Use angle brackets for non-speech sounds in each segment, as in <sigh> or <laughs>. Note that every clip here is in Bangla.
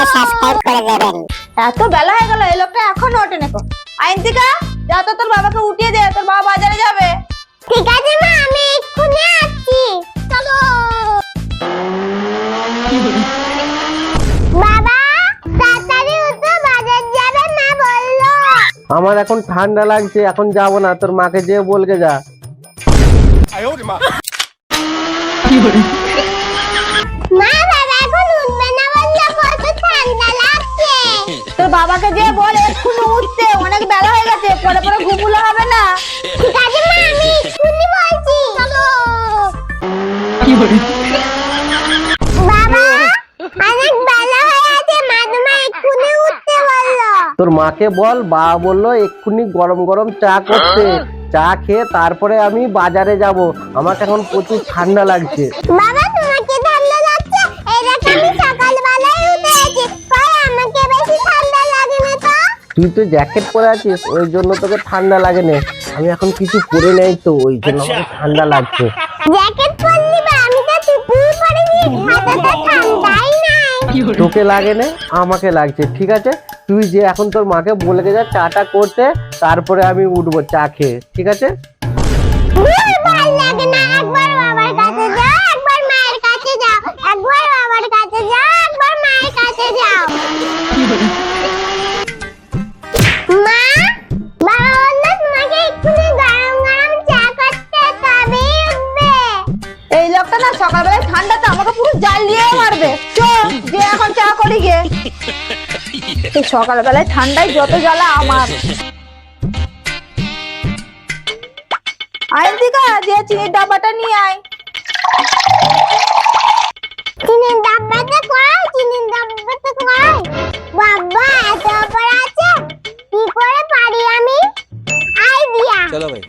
চ্যানেলটিকে সাবস্ক্রাইব করে দেবেন। এত বেলা হয়ে গেল এই লোকটা এখনও ওঠে নেকো আইন্তিকা যা তো তোর বাবাকে উঠিয়ে দে তোর বাবা বাজারে যাবে। ঠিক আছে মা আমি এক্ষুনি আসছি। চলো। বাবা তাড়াতাড়ি উঠো বাজার যাবে মা বলল। আমার এখন ঠান্ডা লাগছে এখন যাব না তোর মাকে যেয়ে বলকে যা। মা। <laughs> বাবাকে যে বল এক্ষুনি উঠতে অনেক বেলা হয়ে গেছে পরে পরে ঘুমুলো হবে না। ঠিক আছে মা আমি এক্ষুনি বলছি চলো। বাবা অনেক বেলা হয়ে আছে মা তোমার এক্ষুনি উঠতে বলল। তোর মাকে বল বা বলল এক্ষুনি গরম গরম চা করতে। চা খেয়ে তারপরে আমি বাজারে যাব। আমাকে এখন প্রচুর ঠান্ডা লাগছে। বাবা তুই তো জ্যাকেট পরে আছিস ওই জন্য তোকে ঠান্ডা লাগে না আমি এখন কিছু পরে নেই তো ওই জন্য আমাকে ঠান্ডা লাগছে। জ্যাকেট পরলি বা আমি তো টুপি পরে নিয়ে তো ঠান্ডাই নাই। তোকে লাগে না আমাকে লাগছে ঠিক আছে? তুই যে এখন তোর মাকে বলে যা চাটা করতে তারপরে আমি উঠবো চা খেয়ে ঠিক আছে? জ্বালা করি গে। <laughs> এই সকালবেলায় ঠান্ডায় যত জ্বালা আমার। আয় দিকা যে চিনির ডাব্বাটা নিয়ে আয়। চিনির ডাব্বাটা কই চিনির ডাব্বাটা কই বাবা এত উপর আছে। কি করে পারি আমি? আয় দিয়া চলো ভাই।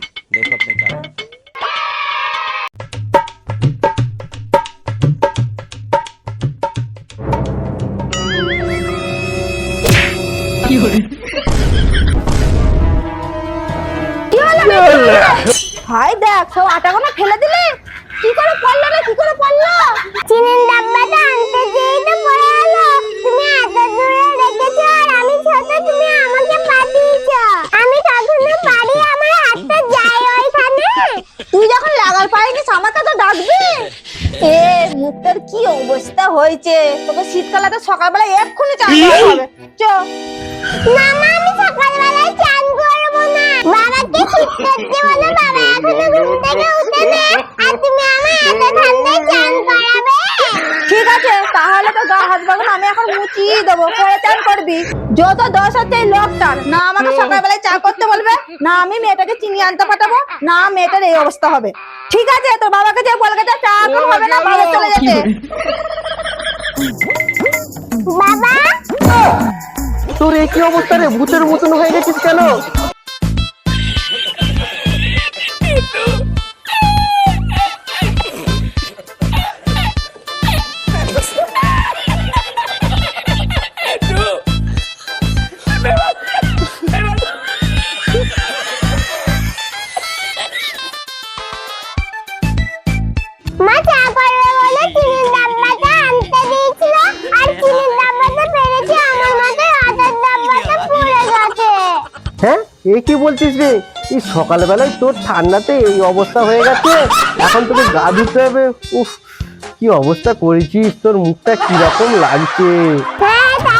ভাই দেখ সব আটাগুলো ফেলে দিলে? কি করে পড়ল রে কি করে পড়ল? চিনির ডাব্বাটা আনতে যেই তো পড়ে গেল তুমি এত দূরে রেখেছো আর আমি ছোট তুমি আমাকে পাঠিয়েছো। আমি পারি আমার হাতটা যায় ওইখানে। তুই যখন লাগাল পারিনিস আমাকে তো ডাকবি। এ মুখটার কি অবস্থা হয়েছে? তোকে শীতকালে তো সকালবেলা এক্ষুনি চান হাত বাগুন আমি এখন মুচিয়ে দেবো পরে চান করবি। যত দোষ হচ্ছে এই লোকটার না আমাকে সকালবেলায় চা করতে বলবে না আমি মেয়েটাকে চিনি আনতে পাঠাবো না মেয়েটার এই অবস্থা হবে। ঠিক আছে তোর বাবাকে যে বলবে চা এখন হবে না বাবা চলে যেতে বাবা? তোর এই কি অবস্থা রে? ভূতের মতন হয়ে গেছিস কেন? বলছিস রে? এই সকালবেলায় তোর ঠান্ডাতে এই অবস্থা হয়ে গেছে। এখন তোকে গা ধুতে হবে। উফ কি অবস্থা করেছিস? তোর মুখটা কীরকম লাগছে? হ্যাঁ না।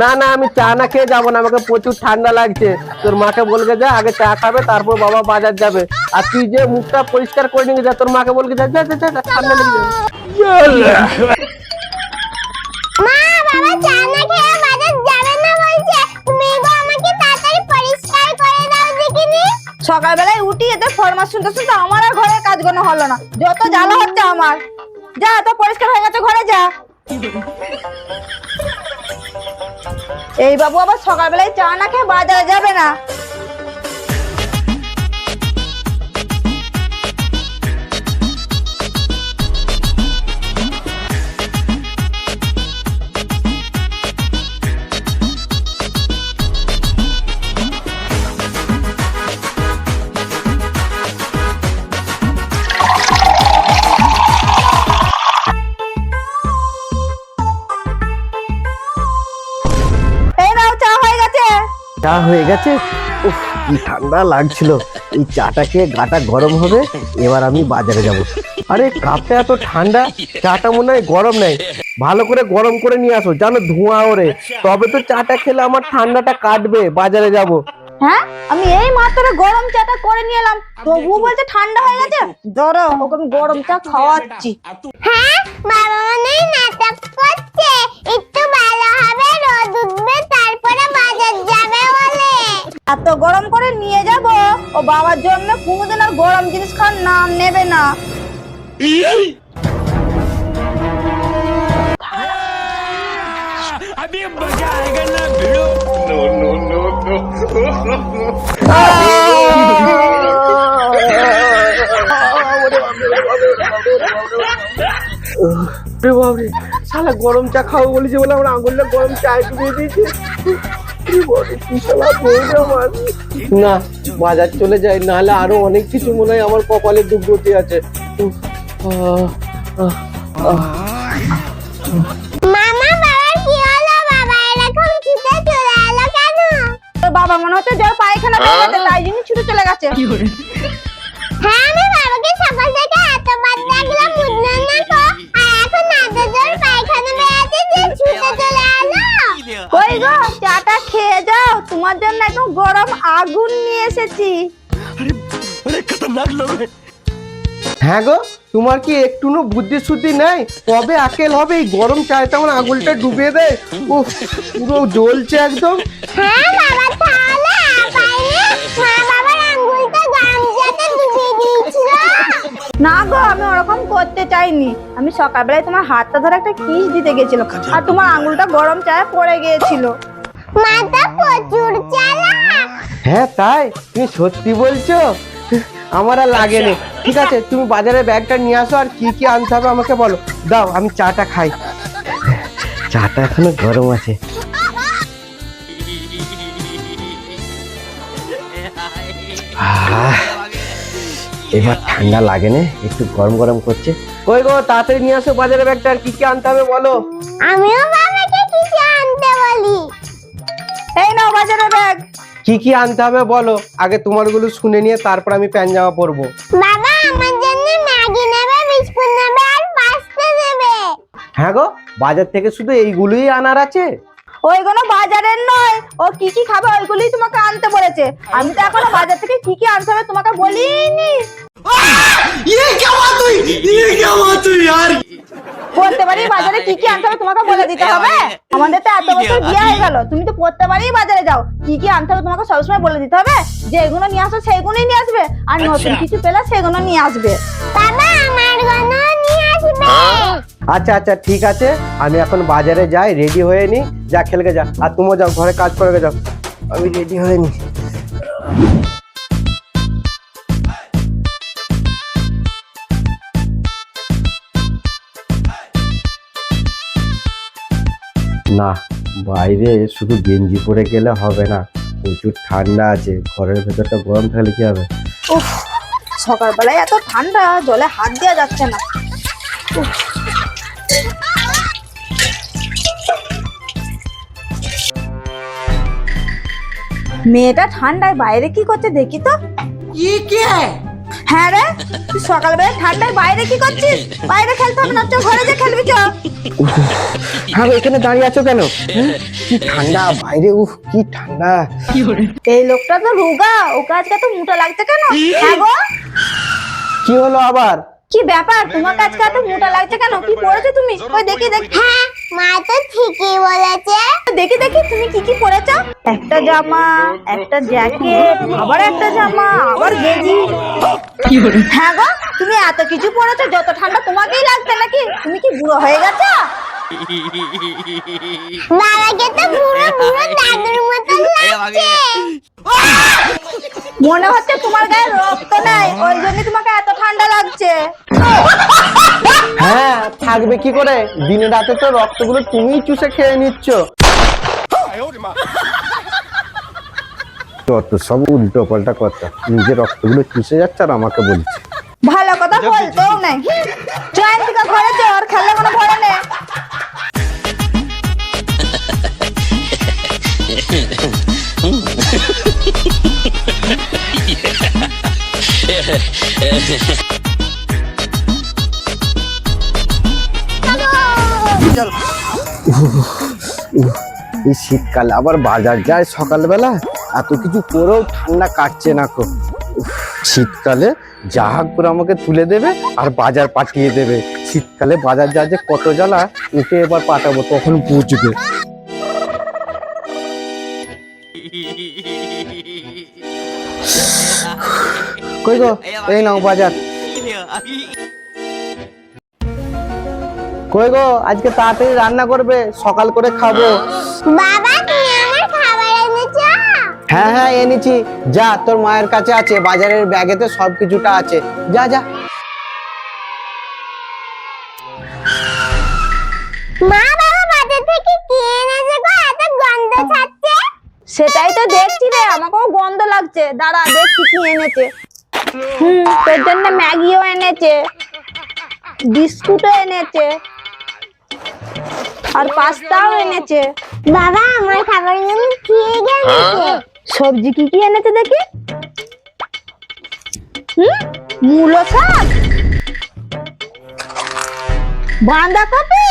না না আমি চা না খেয়ে যাব না। আমাকে প্রচুর ঠান্ডা লাগছে। তোর মাকে বলবে যা আগে চা খাবে তারপর বাবা বাজার যাবে। আর তুই যে মুখটা পরিষ্কার করে নিয়ে যা তোর মাকে বলকে যা যা যা, যা, যা, ঠান্ডা লেগে যাবে। সকালবেলায় উঠি, এতে ফরমাস শুনতে শুনতে আমার আর ঘরের কাজ কোনো হলো না। যত জ্বালা হচ্ছে আমার। যা তো পরিষ্কার হয়ে গেছে, ঘরে যা। এই বাবু আবার সকালবেলায় চা না খেয়ে বাজারে যাবে না। চা হয়ে গেছে। উফ কি ঠান্ডা লাগছিল। এই চাটা খেয়ে গাটা গরম হবে এবার আমি বাজারে যাব। আরে কাপটা এত ঠান্ডা চাটা মনে হয় গরম নেই। ভালো করে গরম করে নিয়ে আসো জানো ধোঁয়া ওরে। তবে তো চাটা খেলে আমার ঠান্ডাটা কাটবে বাজারে যাব। হ্যাঁ? আমি এই মাত্র গরম চাটা করে নিয়ে এলাম। তবুও বলছে ঠান্ডা হয়ে গেছে? ধরো ওকে আমি গরম চা খাওয়াচ্ছি। হ্যাঁ? বাবা পরীক্ষার নাম নেবে না সালা গরম চা খাব বলেছে বলে আমার আঙুলটা গরম চায় দিয়ে দিয়েছে না বাজার চলে যাই নাহলে আরও অনেক কিছু মনে হয় আমার কপালে দুর্গতি আছে। বাবা এরকম ছুটে চলে এলো কেন? তোর বাবা মনে হচ্ছে যার পায়খানা পেয়ে গেছে তাই জন্য ছুটে চলে গেছে। হ্যাঁ আমি বাবাকে সকাল থেকে এতবার ডাকলাম উঠল না তো আর এখন এত জোর পায়খানা বেড়াতে যে ছুটে চলে তোমার জন্য একদম গরম আগুন নিয়ে এসেছি। হ্যাঁ গো তোমার কি একটুনো বুদ্ধি শুদ্ধি নাই? কবে আকেল হবে এই গরম চায়ে তেমন আঙুলটা ডুবিয়ে দেয় ও পুরো জ্বলছে একদম। হ্যাঁ না গো আমি ওরকম করতে চাইনি। আমি সকালবেলায় তোমার হাতটা ধরে একটা কিস দিতে গেছিল। আর তোমার আঙুলটা গরম চায়ে পড়ে গিয়েছিল। মা তো প্রচুর চালাক। হ্যাঁ তাই? তুমি সত্যি বলছো? আমার আর লাগেনি ঠিক আছে তুমি বাজারে ব্যাগটা নিয়ে আসো আর কি কি আনতে হবে আমাকে বলো। দাও আমি চাটা খাই। চাটা এখনও গরম আছে। আহ, এবার ঠান্ডা লাগে না একটু গরম গরম করছে। কই গো তাড়াতাড়ি নিয়ে আসো বাজারে ব্যাগটা আর কি কি আনতে হবে বলো। আমিও এই নাও বাজারে ব্যাগ। কি কি আনতে হবে বলো? আগে তোমারগুলো শুনে নিয়ে তারপর আমি প্যান জামা পরবো। বাবা আমার জন্য ম্যাগি নেবে বিস্কুট নেবে আর পাস্তা নেবে। হ্যাঁ গো বাজার থেকে শুধু এইগুলোই আনার আছে? ওইগুলো বাজারের নয় ও কি কি খাবে ওইগুলোই তোমাকে আনতে বলেছে। আমি তো এখনও বাজার থেকে কি কি আনতে হবে তোমাকে বলিনি। প্রত্যেকবারই বাজারে কি কি আনতে হবে তোমাকে বলে দিতে হবে আমাদের তো এত বছর বিয়ে হয়ে গেল তুমি তো প্রত্যেকবারই বাজারে যাও কি কি আনতে হবে তোমাকে সবসময় বলে দিতে হবে যে এগুলো নিয়ে আসো সেইগুলোই নিয়ে আসবে আর নতুন কিছু পেলে সেগুলো নিয়ে আসবে বাবা আমার জন্য নিয়ে আসবে আচ্ছা আচ্ছা ঠিক আছে আমি এখন বাজারে যাই রেডি হয়ে নি যা খেলকে যা আর তুমিও যাও ঘরে কাজ করে যাও আমি রেডি হয়ে নি না বাইরে শুধু গেঞ্জি পরে গেলে হবে না প্রচুর ঠান্ডা আছে ঘরের ভেতরটা গরম থাকলে কি হবে? উফ সকালবেলায় এত ঠান্ডা জলে হাত দেওয়া যাচ্ছে না। মেয়েটা ঠান্ডায় বাইরে কি করছে দেখি তো। হ্যাঁ রে তুই সকালবেলা ঠান্ডায় বাইরে কি করছিস? বাইরে খেলতে হবে না চ ঘরে যে খেলবি চ হ্যাঁ এখানে দাঁড়িয়ে আছো কেন? কি ঠান্ডা বাইরে উফ কি ঠান্ডা। এই লোকটা তো রোগা ওকে আজকে তো মোটা লাগছে কেন? হ্যাঁ গো। কি হলো আবার? কি ব্যাপার? তোমাকে আজকে এত মোটা লাগছে কেন? কি পড়েছো তুমি? ওই দেখি দেখি। হ্যাঁ মা তো ঠিকই বলেছে। দেখি দেখি তুমি কি কি পরেছো? একটা জামা একটা জ্যাকেট আবার একটা জামা আবার গেঞ্জি। হ্যাঁ গো তুমি এত কিছু পরেছো যত ঠান্ডা তোমাকেই লাগছে নাকি? তুমি কি বুড়ো হয়ে গেছো? বাবাকে তো দাদুর লাগছে। মনে হচ্ছে তোমার গায়ে রক্ত নাই ওই জন্য তোমাকে এত ঠান্ডা লাগছে। রাত থাকবে কি করে? দিনে রাতে তো রক্তগুলো তুমি চুষে খেয়ে নিচ্ছ। তো সব উল্টো পাল্টা কথা। নিজের রক্তগুলো চুষে যাচ্ছে আর আমাকে বলছে। ভালো কথা বলতো ঘরে খেলে কোনো ভয় নেই. <laughs> এই শীতকালে, আবার বাজার যায় সকালবেলা? এত কিছু করেও ঠান্ডা কাটছে না কো। শীতকালে যা করে আমাকে তুলে দেবে আর বাজার পাঠিয়ে দেবে। শীতকালে বাজার যা যে কত জ্বালা ওকে এবার পাঠাবো, তখন বুঝবে। কই গো? এই নাও বাজার। কই গো আজকে তাড়াতাড়ি রান্না করবে সকাল করে খাব বাবা তুমি আমার খাবার এনেছো? হ্যাঁ হ্যাঁ এনেছি। যা তোর মায়ের কাছে আছে বাজারের ব্যাগেতে সব কিছুটা আছে। যা যা। মা বাবা বাজার থেকে কি এনেছে গো? এত গন্ধ ছাড়ছে। সেটাই তো দেখছি রে আমাকেও গন্ধ লাগছে। দাঁড়া দেখছি কি এনেছে। হুম তোর জন্য ম্যাগিও এনেছে বিস্কুটও এনেছে। আর পাস্তাও এনেছে। বাবা আমার খাবার জন্য কি এনেছে? সবজি কি কি এনেছে দেখি? হুম? মূলো শাক? বাঁধাকপি?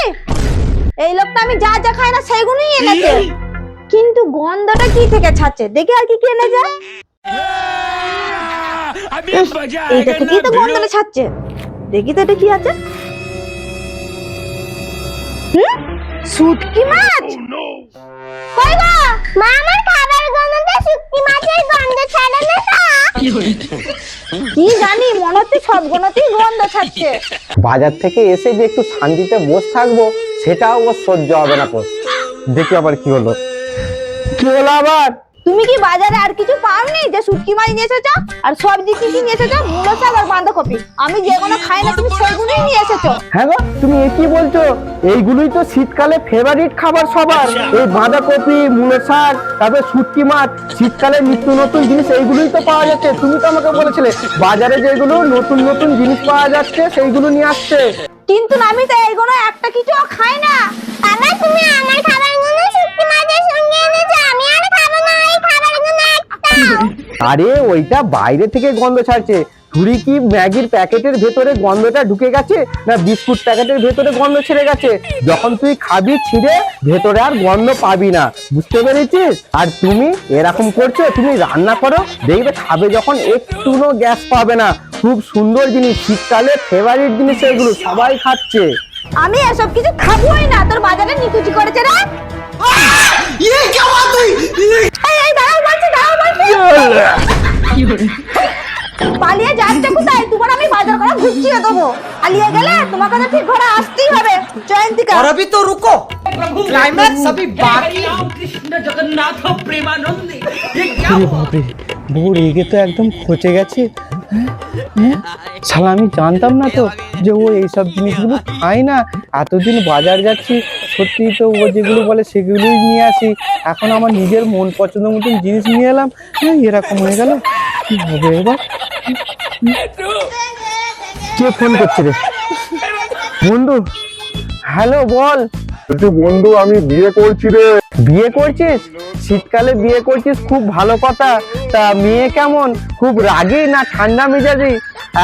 এই লোকটা আমি যা যা খাই না সেগুলোই এনেছে। কিন্তু গন্ধটা কি থেকে ছাড়ছে? দেখি আর কি কি এনে এটা তো গন্ধটা ছাড়ছে। দেখি তো এটা কি আছে। হুম? শুটকি মাছ? কই গো? মা আমার খাবার গন্ধে শুটকি মাছের গন্ধ ছাড়ে না তো? কি জানি মনে হচ্ছে সব গন্ধতেই গন্ধ ছাড়ছে। বাজার থেকে এসে যে একটু শান্তিতে বসে থাকব সেটাও ও সহ্য হবে না তো দেখি আবার কি হলো। কি হলো আবার? তুমি কি বাজারে আর কিছু পাওনি যে শুটকি মাছ নিয়ে এসেছ আর সবজি কি কি নিয়ে এসেছ মূলো শাক আর বাঁধাকপি। আমি যেগুলো খাই না তুমি সেগুলোই নিয়ে এসেছ। হ্যাঁ গো তুমি এ কি বলছো? এইগুলোই তো শীতকালে ফেভারিট খাবার সবার। এই বাঁধাকপি মূলো শাক তারপরে শুটকি মাছ শীতকালে নিত্য নতুন জিনিস এইগুলোই তো পাওয়া যাচ্ছে। তুমি তো আমাকে বলেছিলে বাজারে যেগুলো নতুন নতুন জিনিস পাওয়া যাচ্ছে সেইগুলো নিয়ে আসছে। কিন্তু আমি তো এইগুলো একটা কিছুও খাই না। বাবা তুমি আমার খাবারগুলো আরে, ওইটা বাইরে থেকে গন্ধ ছাড়ছে। তুই কি ম্যাগির প্যাকেটের ভেতরে গন্ধটা ঢুকে গেছে, না বিস্কুট প্যাকেটের ভেতরে গন্ধ ছেড়ে গেছে? যখন তুই খাবি ছিঁড়ে, ভেতরে আর গন্ধ পাবি না। বুঝতে পেরেছিস? আর তুমি এরকম করছ, তুমি রান্না করো, দেখবে খাবে যখন একটুও গ্যাস পাবে না। খুব সুন্দর জিনিস, শীতকালে ফেভারিট জিনিস এগুলো, সবাই খাচ্ছে। আমি এসব কিছু খাবোই না, তোর বাজারে নিকুচি করেছে রে এই, এই, দাঁড়াও বলছি, দাঁড়াও বলছি। পালিয়ে যাচ্ছে কোথায় তোমার আমি বাজার করা ঘুরছিয়ে দেবো পালিয়ে গেলে তোমাকে তো ঠিক ঘরে আসতেই হবে জয়ন্তিকা और अभी तो रुको क्लाइमैक्स अभी बाकी है। कृष्ण जगन्नाथ प्रेमानंद ये क्या আরে বাপরে বউ রেগে তো একদম খচে গেছে হ্যাঁ? হ্যাঁ? শালা আমি জানতাম না তো যে ও এইসব জিনিসগুলো খায় না এতদিন বাজার যাচ্ছি সত্যি তো ও যেগুলো বলে সেগুলোই নিয়ে আসি। এখন আমার নিজের মন পছন্দ মতন জিনিস নিয়ে এলাম। এরকম হয়ে গেল। কি হবে এবার? কে ফোন করছে রে? বন্ধু হ্যালো বল। বলছি বন্ধু আমি বিয়ে করছি রে। বিয়ে করছিস? শীতকালে বিয়ে করছিস? খুব ভালো কথা। তা মেয়ে কেমন? খুব রাগী না ঠান্ডা মেজাজি?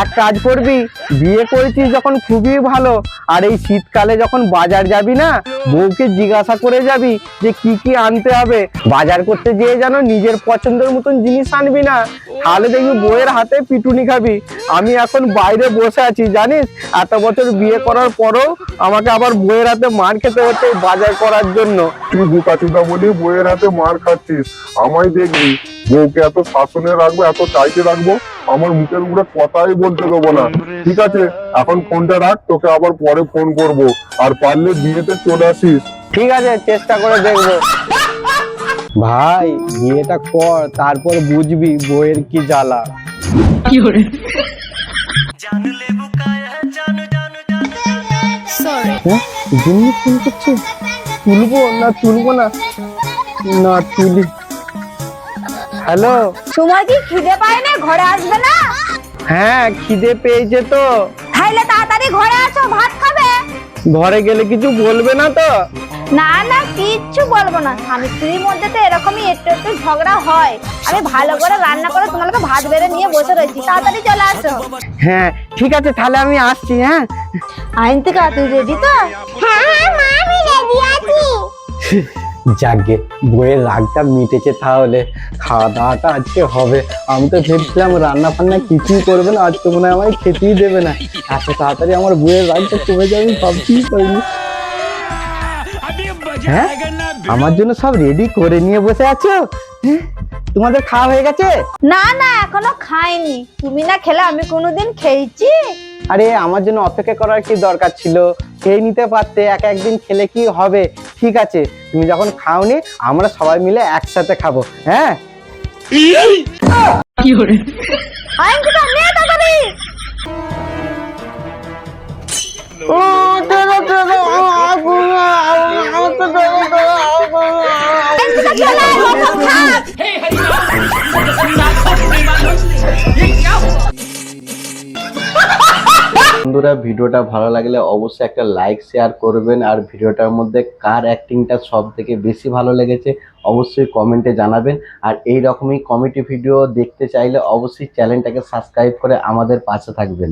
এক কাজ করবি, বিয়ে করেছিস যখন খুবই ভালো, আর এই শীতকালে যখন বাজার যাবি না, বউকে জিজ্ঞাসা করে যাবি যে কি কি আনতে হবে। বাজার করতে যেয়ে যেন নিজের পছন্দের মতন জিনিস আনবি না। তাহলে দেখবি বউয়ের হাতে পিটুনি খাবি। আমি এখন বাইরে বসে আছি, জানিস? এত বছর বিয়ে করার পরও আমাকে আবার বউয়ের হাতে মার খেতে হচ্ছে বাজার করার জন্য। তুই বুকাচুদা বলি বইয়ের হাতে মার খাচ্ছিস। আমায় দেখবি বউকে এত শাসনে রাখব এত টাইটে রাখব আমার মুখের উপরে কথাই বলতে দেবো না। ঠিক আছে এখন ফোনটা রাখ তোকে আবার পরে ফোন করব। আর পারলে বিয়েতে চলে আসিস। ঠিক আছে চেষ্টা করে দেখব। ভাই বিয়েটা কর তারপর বুঝবি বইয়ের কি জ্বালা। হ্যাঁ? জিম্মি ফোন করছে? তুলবো না তুলবো না? না তুলি। হ্যালো? সময় কি খিদে পায় না? ঘরে আসবে না? হ্যাঁ খিদে পেয়েছে তো। তাইলে তাড়াতাড়ি ঘরে আসো ভাত খাবে? ঘরে গেলে কিছু বলবে না তো? না না কিচ্ছু বলব না। স্বামী স্ত্রীর মধ্যে তো এরকমই একটু একটু ঝগড়া হয়। আমি ভালো করে রান্না করে তোমাকে ভাত বেড়ে নিয়ে বসে রয়েছি। তাড়াতাড়ি চলে আসো। হ্যাঁ ঠিক আছে তাহলে আমি আসছি হ্যাঁ? আইন থেকে তুই রেডি তো? হ্যাঁ হ্যাঁ মা আমি রেডি আছি। <laughs> যাকে বইয়ের রাগটা মিটেছে তাহলে। খাওয়া দাওয়াটা আজকে হবে। আমি তো ভেবছিলাম রান্না ফান্না কিছুই করবে না আজকে মনে হয় আমায় খেতেই দেবে না। এত তাড়াতাড়ি আমার বইয়ের রাগটা কমে যাবে সব কিছু হ্যাঁ? আমার জন্য সব রেডি করে নিয়ে বসে আছো? হ্যাঁ? তোমাদের খাওয়া হয়ে গেছে? না না এখনও খাইনি। তুমি না খেলে আমি কোনোদিন খেয়েছি। আরে আমার জন্য অপেক্ষা করার কি দরকার ছিল? খেয়ে নিতে পারতে এক একদিন খেলে কি হবে ঠিক আছে তুমি যখন খাওনি আমরা সবাই মিলে একসাথে খাব হ্যাঁ বন্ধুরা, ভিডিওটা ভালো লাগলে অবশ্যই একটা লাইক শেয়ার করবেন। আর ভিডিওটার মধ্যে কার অ্যাক্টিংটা সব থেকে বেশি ভালো লেগেছে অবশ্যই কমেন্টে জানাবেন। আর এই রকমই কমেডি ভিডিও দেখতে চাইলে অবশ্যই চ্যানেলটাকে সাবস্ক্রাইব করে আমাদের পাশে থাকবেন।